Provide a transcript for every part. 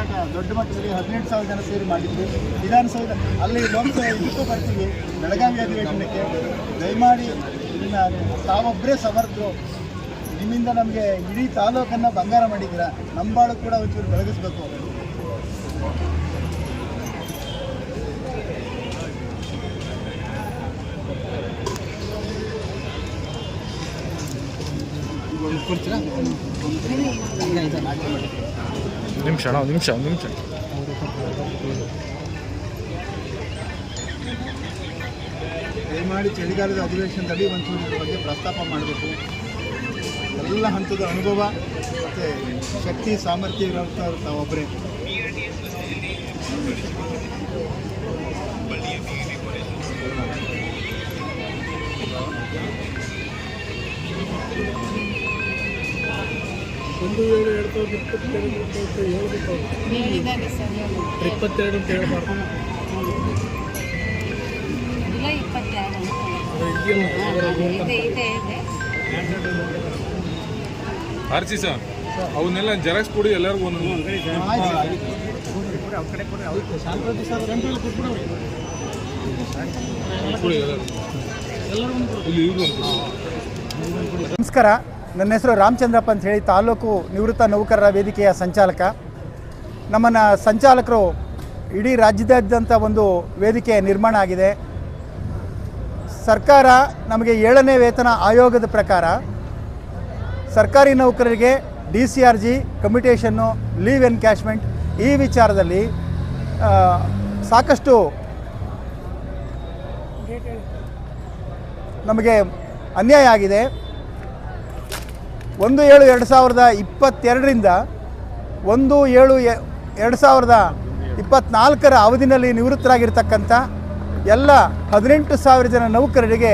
ಹೋರಾಟ ದೊಡ್ಡ ಮಟ್ಟದಲ್ಲಿ ಹದಿನೆಂಟು ಸಾವಿರ ಜನ ಸೇರಿ ಮಾಡಿದ್ವಿ. ವಿಧಾನಸೌಧ, ಅಲ್ಲಿ ಲೋಕಸಭೆ ಇದಕ್ಕೂ ಬರ್ತೀವಿ. ಬೆಳಗಾವಿ ಅಧಿವೇಶನಕ್ಕೆ. ದಯಮಾಡಿ ಇದನ್ನ ತಾವೊಬ್ಬರೇ ಸಮರ್ಥರು, ನಿಮ್ಮಿಂದ ನಮಗೆ ಇಡೀ ತಾಲೂಕನ್ನು ಬಂಗಾರ ಮಾಡಿದ್ದೀರಾ? ನಂಬಾಳು ಬಾಳು ಕೂಡ ಒಂಚೂರು ಬೆಳಗಿಸ್ಬೇಕು. ನಿಮಿಷ, ಅಣ್ಣ ಒಂದು ನಿಮಿಷ ಒಂದು ನಿಮಿಷ. ದಯಮಾಡಿ ಚಳಿಗಾಲದ ಅಧಿವೇಶನದಲ್ಲಿ ಒಂಚೂರು ಬಗ್ಗೆ ಪ್ರಸ್ತಾಪ ಮಾಡಬೇಕು. ಎಲ್ಲ ಹಂತದ ಅನುಭವ ಮತ್ತು ಶಕ್ತಿ, ಸಾಮರ್ಥ್ಯ ಇರೋಂಥವ್ರು ತಾವೊಬ್ಬರೇ ಒಂದು ಏಳು ಎರಡು ಸಾವಿರದ ಇಪ್ಪತ್ತೆರಡು ಸರ್ ಹೇಳಿದ್ದಾರೆ. ಇಪ್ಪತ್ತೆರಡು ಅಂತ ಹೇಳ್ಬಾರ್ದು. ಆರ್ ಸಿ ಆರ್ಸಿ ಸರ್ ಅವನ್ನೆಲ್ಲ ಜೆರಾಕ್ಸ್ ಕೊಡಿ ಎಲ್ಲರಿಗೂ ಒಂದು ಕೊಡಿ ಎಲ್ಲರಿಗೂ. ಇಲ್ಲಿ ಇವರು ನಮಸ್ಕಾರ. ನನ್ನ ಹೆಸರು ರಾಮಚಂದ್ರಪ್ಪ ಅಂತ ಹೇಳಿ ತಾಲೂಕು ನಿವೃತ್ತ ನೌಕರರ ವೇದಿಕೆಯ ಸಂಚಾಲಕ. ನಮ್ಮನ್ನು ಸಂಚಾಲಕರು ಇಡೀ ರಾಜ್ಯದಾದ್ಯಂತ ಒಂದು ವೇದಿಕೆ ನಿರ್ಮಾಣ ಆಗಿದೆ. ಸರ್ಕಾರ ನಮಗೆ ಏಳನೇ ವೇತನ ಆಯೋಗದ ಪ್ರಕಾರ ಸರ್ಕಾರಿ ನೌಕರರಿಗೆ ಡಿ ಸಿ ಆರ್ ಜಿ ಕಮ್ಯುಟೇಷನ್ನು ಲೀವ್ ಎನ್ಕ್ಯಾಶ್ಮೆಂಟ್ ಈ ವಿಚಾರದಲ್ಲಿ ಸಾಕಷ್ಟು ನಮಗೆ ಅನ್ಯಾಯ ಆಗಿದೆ. ಒಂದು ಏಳು ಎರಡು ಸಾವಿರದ ಇಪ್ಪತ್ತೆರಡರಿಂದ ಒಂದು ಏಳು ಎರಡು ಸಾವಿರದ ಇಪ್ಪತ್ತ್ನಾಲ್ಕರ ಅವಧಿನಲ್ಲಿ ನಿವೃತ್ತರಾಗಿರ್ತಕ್ಕಂಥ ಎಲ್ಲ ಹದಿನೆಂಟು ಸಾವಿರ ಜನ ನೌಕರರಿಗೆ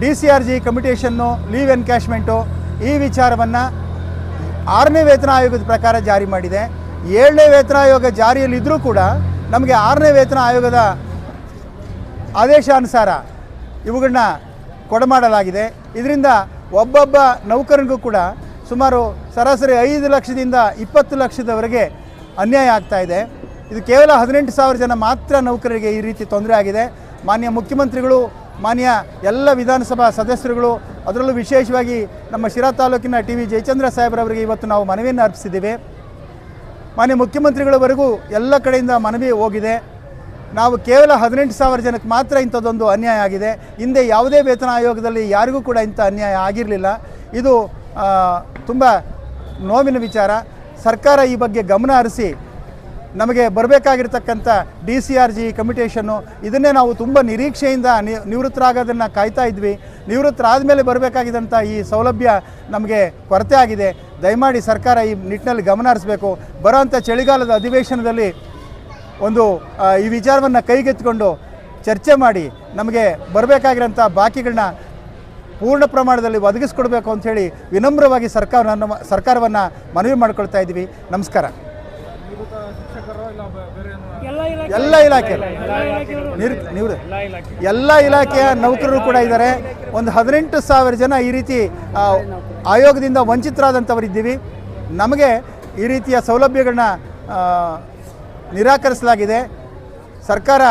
ಡಿ ಸಿ ಆರ್ ಜಿ ಕಮಿಟೇಷನ್ನು ಲೀವ್ ಎನ್ಕ್ಯಾಶ್ಮೆಂಟು ಈ ವಿಚಾರವನ್ನು ಆರನೇ ವೇತನ ಆಯೋಗದ ಪ್ರಕಾರ ಜಾರಿ ಮಾಡಿದೆ. ಏಳನೇ ವೇತನ ಆಯೋಗ ಜಾರಿಯಲ್ಲಿದ್ದರೂ ಕೂಡ ನಮಗೆ ಆರನೇ ವೇತನ ಆಯೋಗದ ಆದೇಶಾನುಸಾರ ಇವುಗಳನ್ನ ಕೊಡಮಾಡಲಾಗಿದೆ. ಇದರಿಂದ ಒಬ್ಬೊಬ್ಬ ನೌಕರನಿಗೂ ಕೂಡ ಸುಮಾರು ಸರಾಸರಿ ಐದು ಲಕ್ಷದಿಂದ ಇಪ್ಪತ್ತು ಲಕ್ಷದವರೆಗೆ ಅನ್ಯಾಯ ಆಗ್ತಾ ಇದೆ. ಇದು ಕೇವಲ ಹದಿನೆಂಟು ಸಾವಿರ ಜನ ಮಾತ್ರ ನೌಕರರಿಗೆ ಈ ರೀತಿ ತೊಂದರೆ ಆಗಿದೆ. ಮಾನ್ಯ ಮುಖ್ಯಮಂತ್ರಿಗಳು, ಮಾನ್ಯ ಎಲ್ಲ ವಿಧಾನಸಭಾ ಸದಸ್ಯರುಗಳು, ಅದರಲ್ಲೂ ವಿಶೇಷವಾಗಿ ನಮ್ಮ ಶಿರಾ ತಾಲೂಕಿನ ಟಿ ವಿ ಜಯಚಂದ್ರ ಸಾಹೇಬ್ರವರಿಗೆ ಇವತ್ತು ನಾವು ಮನವಿಯನ್ನು ಅರ್ಪಿಸಿದ್ದೇವೆ. ಮಾನ್ಯ ಮುಖ್ಯಮಂತ್ರಿಗಳವರೆಗೂ ಎಲ್ಲ ಕಡೆಯಿಂದ ಮನವಿ ಹೋಗಿದೆ. ನಾವು ಕೇವಲ ಹದಿನೆಂಟು ಸಾವಿರ ಜನಕ್ಕೆ ಮಾತ್ರ ಇಂಥದ್ದೊಂದು ಅನ್ಯಾಯ ಆಗಿದೆ. ಹಿಂದೆ ಯಾವುದೇ ವೇತನ ಆಯೋಗದಲ್ಲಿ ಯಾರಿಗೂ ಕೂಡ ಇಂಥ ಅನ್ಯಾಯ ಆಗಿರಲಿಲ್ಲ. ಇದು ತುಂಬ ನೋವಿನ ವಿಚಾರ. ಸರ್ಕಾರ ಈ ಬಗ್ಗೆ ಗಮನ ಹರಿಸಿ, ನಮಗೆ ಬರಬೇಕಾಗಿರ್ತಕ್ಕಂಥ ಡಿ ಸಿ ಆರ್ ಜಿ ಕಮಿಟೇಷನ್ನು ಇದನ್ನೇ ನಾವು ತುಂಬ ನಿರೀಕ್ಷೆಯಿಂದ ನಿವೃತ್ತರಾಗೋದನ್ನು ಕಾಯ್ತಾ ಇದ್ವಿ. ನಿವೃತ್ತರಾದ ಮೇಲೆ ಬರಬೇಕಾಗಿದ್ದಂಥ ಈ ಸೌಲಭ್ಯ ನಮಗೆ ಕೊರತೆ ಆಗಿದೆ. ದಯಮಾಡಿ ಸರ್ಕಾರ ಈ ನಿಟ್ಟಿನಲ್ಲಿ ಗಮನ ಹರಿಸಬೇಕು. ಬರೋವಂಥ ಚಳಿಗಾಲದ ಅಧಿವೇಶನದಲ್ಲಿ ಒಂದು ಈ ವಿಚಾರವನ್ನು ಕೈಗೆತ್ತಿಕೊಂಡು ಚರ್ಚೆ ಮಾಡಿ ನಮಗೆ ಬರಬೇಕಾಗಿರೋಂಥ ಬಾಕಿಗಳನ್ನ ಪೂರ್ಣ ಪ್ರಮಾಣದಲ್ಲಿ ಒದಗಿಸ್ಕೊಡ್ಬೇಕು ಅಂಥೇಳಿ ವಿನಮ್ರವಾಗಿ ಸರ್ಕಾರ ಸರ್ಕಾರವನ್ನು ಮನವಿ ಮಾಡ್ಕೊಳ್ತಾ ಇದ್ದೀವಿ. ನಮಸ್ಕಾರ. ಎಲ್ಲ ಇಲಾಖೆ ನಿರ್ ನಿವೃ ಎಲ್ಲ ಇಲಾಖೆಯ ನೌಕರರು ಕೂಡ ಇದ್ದಾರೆ. ಒಂದು ಹದಿನೆಂಟು ಸಾವಿರ ಜನ ಈ ರೀತಿ ಆಯೋಗದಿಂದ ವಂಚಿತರಾದಂಥವರಿದ್ದೀವಿ. ನಮಗೆ ಈ ರೀತಿಯ ಸೌಲಭ್ಯಗಳನ್ನ ನಿರಾಕರಿಸಲಾಗಿದೆ. ಸರ್ಕಾರ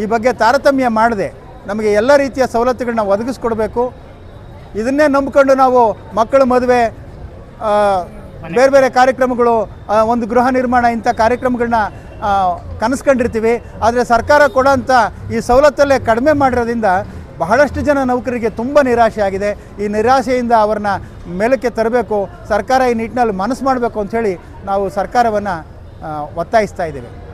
ಈ ಬಗ್ಗೆ ತಾರತಮ್ಯ ಮಾಡದೆ ನಮಗೆ ಎಲ್ಲ ರೀತಿಯ ಸವಲತ್ತುಗಳನ್ನ ಒದಗಿಸ್ಕೊಡ್ಬೇಕು. ಇದನ್ನೇ ನಂಬಿಕೊಂಡು ನಾವು ಮಕ್ಕಳ ಮದುವೆ ಬೇರೆ ಬೇರೆ ಕಾರ್ಯಕ್ರಮಗಳು ಒಂದು ಗೃಹ ನಿರ್ಮಾಣ ಇಂಥ ಕಾರ್ಯಕ್ರಮಗಳನ್ನ ಕನಸ್ಕೊಂಡಿರ್ತೀವಿ. ಆದರೆ ಸರ್ಕಾರ ಕೊಡೋಂಥ ಈ ಸವಲತ್ತಲ್ಲೇ ಕಡಿಮೆ ಮಾಡಿರೋದ್ರಿಂದ ಬಹಳಷ್ಟು ಜನ ನೌಕರರಿಗೆ ತುಂಬ ನಿರಾಶೆ ಆಗಿದೆ. ಈ ನಿರಾಶೆಯಿಂದ ಅವ್ರನ್ನ ಮೇಲಕ್ಕೆ ತರಬೇಕು. ಸರ್ಕಾರ ಈ ನಿಟ್ಟಿನಲ್ಲಿ ಮನಸ್ಸು ಮಾಡಬೇಕು ಅಂಥೇಳಿ ನಾವು ಸರ್ಕಾರವನ್ನು ಒತ್ತಾಯಿಸ್ತಾ ಇದ್ದೇವೆ